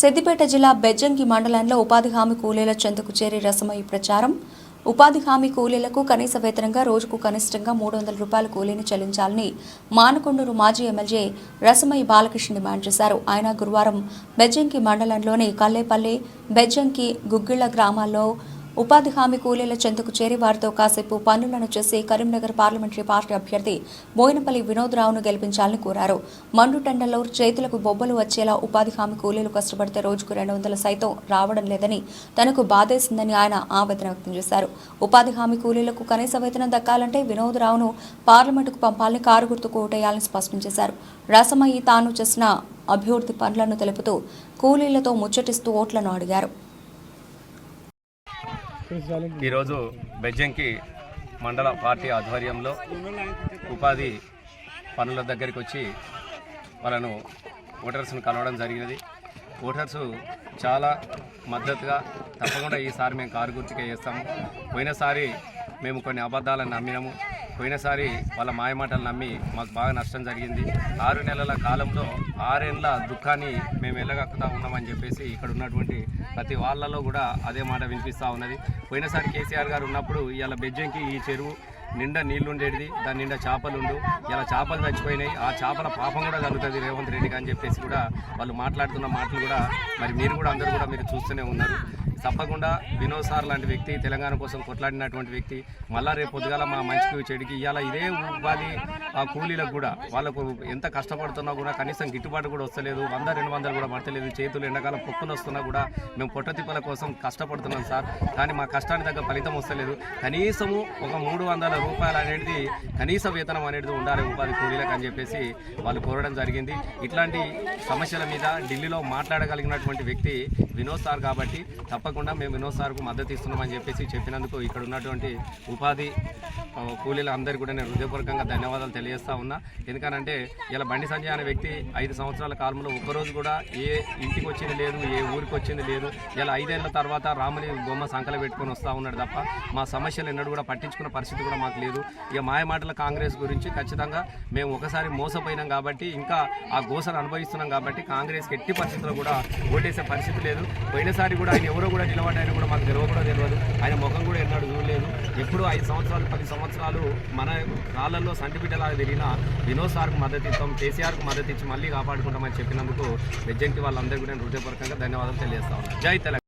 సిద్దిపేట జిల్లా బెజ్జంకి మండలంలో ఉపాధి హామీ కూలీల చెందుకు చేరి రసమయ్య ప్రచారం. ఉపాధి హామీ కూలీలకు కనీస వేతనంగా రోజుకు కనిష్టంగా మూడు వందల రూపాయల కూలీని చెల్లించాలని మానకొండూరు మాజీ ఎమ్మెల్యే రసమయ్య బాలకృష్ణ డిమాండ్ చేశారు. ఆయన గురువారం బెజ్జంకి మండలంలోని కల్లేపల్లి బెజ్జంకి గుగ్గిళ్ళ గ్రామాల్లో ఉపాధి హామీ కూలీల చెంతకు చేరి వారితో కాసేపు పనులను చేసి కరీంనగర్ పార్లమెంటరీ పార్టీ అభ్యర్థి బోయినపల్లి వినోద్రావును గెలిపించాలని కోరారు. మండుటెండల్లో చేతులకు బొబ్బలు వచ్చేలా ఉపాధి హామీ కూలీలు కష్టపడితే రోజుకు రెండు వందల సైతం రావడం లేదని తనకు బాధేసిందని ఆయన ఆవేదన వ్యక్తం చేశారు. ఉపాధి హామీ కూలీలకు కనీస వేతనం దక్కాలంటే వినోద్రావును పార్లమెంటుకు పంపాలని కారు గుర్తుకు ఓటేయాలని స్పష్టం చేశారు. రసమయ్యి తాను చేసిన అభివృద్ధి పనులను తెలుపుతూ కూలీలతో ముచ్చటిస్తూ ఓట్లను అడిగారు. ఈరోజు బెజ్జంకి మండల పార్టీ ఆధ్వర్యంలో ఉపాధి పనుల దగ్గరికి వచ్చి వాళ్ళను ఓటర్స్ను కలవడం జరిగినది. ఓటర్స్ చాలా మద్దతుగా తప్పకుండా ఈసారి మేము కారు గుర్తుకే చేస్తాము. పోయినసారి మేము కొన్ని అబద్ధాలను నమ్మినాము. పోయినసారి వాళ్ళ మాయమాటలు నమ్మి మాకు బాగా నష్టం జరిగింది. ఆరు నెలల కాలంలో ఆరేళ్ళ దుఃఖాన్ని మేము వెళ్ళగక్కుతా ఉన్నామని చెప్పేసి ఇక్కడ ఉన్నటువంటి ప్రతి వాళ్ళలో కూడా అదే మాట వినిపిస్తూ ఉన్నది. పోయినసారి కేసీఆర్ గారు ఉన్నప్పుడు ఇవాళ బెజ్జంకి ఈ చెరువు నిండా నీళ్ళుండేది దాని నిండా చేపలు ఉండు ఇలా చేపలు చచ్చిపోయినాయి. ఆ చేపల పాపం కూడా జరుగుతుంది రేవంత్ రెడ్డికి అని చెప్పేసి కూడా వాళ్ళు మాట్లాడుతున్న మాటలు కూడా మరి మీరు కూడా అందరూ కూడా మీరు చూస్తూనే ఉన్నారు. తప్పకుండా వినోద్ సార్ లాంటి వ్యక్తి తెలంగాణ కోసం కొట్లాడినటువంటి వ్యక్తి మళ్ళా రేపు పొద్దుగాల మా మంచికి చెడికి ఇవాళ ఇదే ఉపాధి ఆ కూలీలకు కూడా వాళ్ళకు ఎంత కష్టపడుతున్నా కూడా కనీసం గిట్టుబాటు కూడా వస్తలేదు వంద రెండు వందలు కూడా పడతలేదు చేతులు ఎండాకాలం పొక్కులు వస్తున్నా కూడా మేము పొట్ట తిప్పల కోసం కష్టపడుతున్నాం సార్. కానీ మా కష్టానికి తగ్గ ఫలితం వస్తలేదు. కనీసము ఒక మూడు వందల రూపాయలు అనేది కనీస వేతనం అనేది ఉండాలి ఉపాధి కూలీలకు అని చెప్పేసి వాళ్ళు కోరడం జరిగింది. ఇట్లాంటి సమస్యల మీద ఢిల్లీలో మాట్లాడగలిగినటువంటి వ్యక్తి వినోద్ సార్ కాబట్టి తప్పకుండా మేము వినోద్ సార్కు మద్దతు ఇస్తున్నామని చెప్పేసి చెప్పినందుకు ఇక్కడ ఉన్నటువంటి ఉపాధి కూలీలు కూలీల అందరికీ కూడా నేను హృదయపూర్వకంగా ధన్యవాదాలు తెలియజేస్తా ఉన్నా. ఎందుకనంటే ఇలా బండి సంజయ్ అనే వ్యక్తి ఐదు సంవత్సరాల కాలంలో ఒక్కరోజు కూడా ఏ ఇంటికి వచ్చింది లేదు ఏ ఊరికి వచ్చింది లేదు ఇలా ఐదేళ్ళ తర్వాత రాముని బొమ్మ సంకల పెట్టుకొని వస్తూ ఉన్నాడు తప్ప మా సమస్యలు ఎన్నడూ కూడా పట్టించుకున్న పరిస్థితి కూడా మాకు లేదు. ఇక మాయమాటల కాంగ్రెస్ గురించి ఖచ్చితంగా మేము ఒకసారి మోసపోయినాం కాబట్టి ఇంకా ఆ గోసను అనుభవిస్తున్నాం కాబట్టి కాంగ్రెస్కి ఎట్టి పరిస్థితుల్లో కూడా ఓటేసే పరిస్థితి లేదు. పోయినసారి కూడా ఆయన ఎవరో కూడా నిలబడ్డాయని కూడా మాకు తెలియదు కూడా తెలియదు ఆయన ముఖం కూడా ఎన్నడూ చూడలేదు. ఎప్పుడు ఐదు సంవత్సరాలు పది సంవత్సరాలు మన కాలంలో సంటి బిడ్డలాగా తిరిగిన వినోద్ సార్కు మద్దతు ఇస్తాం కేసీఆర్కు మద్దతు ఇచ్చి మళ్ళీ కాపాడుకుంటామని చెప్పినందుకు బెజ్జంకి వాళ్ళందరికీ కూడా నేను హృదయపూర్వకంగా ధన్యవాదాలు తెలియజేస్తా ఉన్నాను జై తెలంగాణ.